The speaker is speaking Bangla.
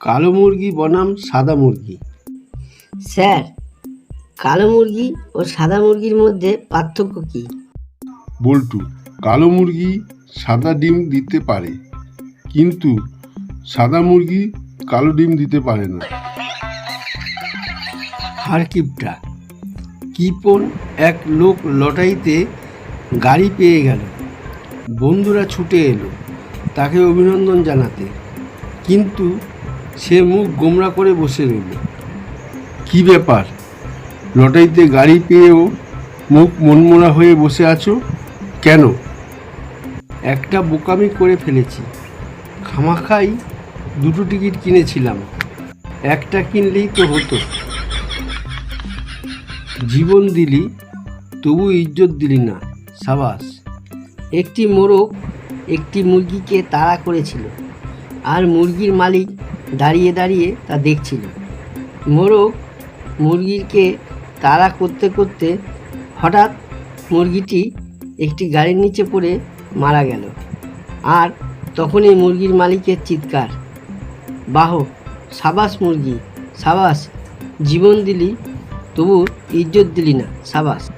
কালো মুরগি বনাম সাদা মুরগি। স্যার কালো মুরগি ও সাদা মুরগির মধ্যে পার্থক্য কি? বল্টু কালো মুরগি সাদা ডিম দিতে পারে কিন্তু সাদা মুরগি কালো ডিম দিতে পারে না। হারকিপটা কিপন এক লোক লটারিতে গাড়ি পেয়ে গেল। বন্ধুরা ছুটে এলো তাকে অভিনন্দন জানাতে। কিন্তু সে মুখ গোমরা করে বসে রইল। কি ব্যাপার? লটারিতে গাড়ি পেয়েও মুখ মনমরা হয়ে বসে আছো? কেন? একটা বোকামি করে ফেলেছি। খামাখাই দুটো টিকিট কিনেছিলাম। একটা কিনলেই তো হতো। জীবন দিলি, তবু ইজ্জত দিলি না, সাবাস। একটি মোরগ একটি মুরগিকে তাড়া করেছিল। আর মুরগির মালিক দাঁড়িয়ে দাঁড়িয়ে তা দেখছিল। মোরগ মুরগিকে তাড়া করতে করতে হঠাৎ মুরগিটি একটি গাড়ির নিচে পড়ে মারা গেল। আর তখনই মুরগির মালিকের চিৎকার, বাহ, সাবাস মুরগি, সাবাস, জীবন দিলি, তবু ইজ্জত দিলি না, সাবাস।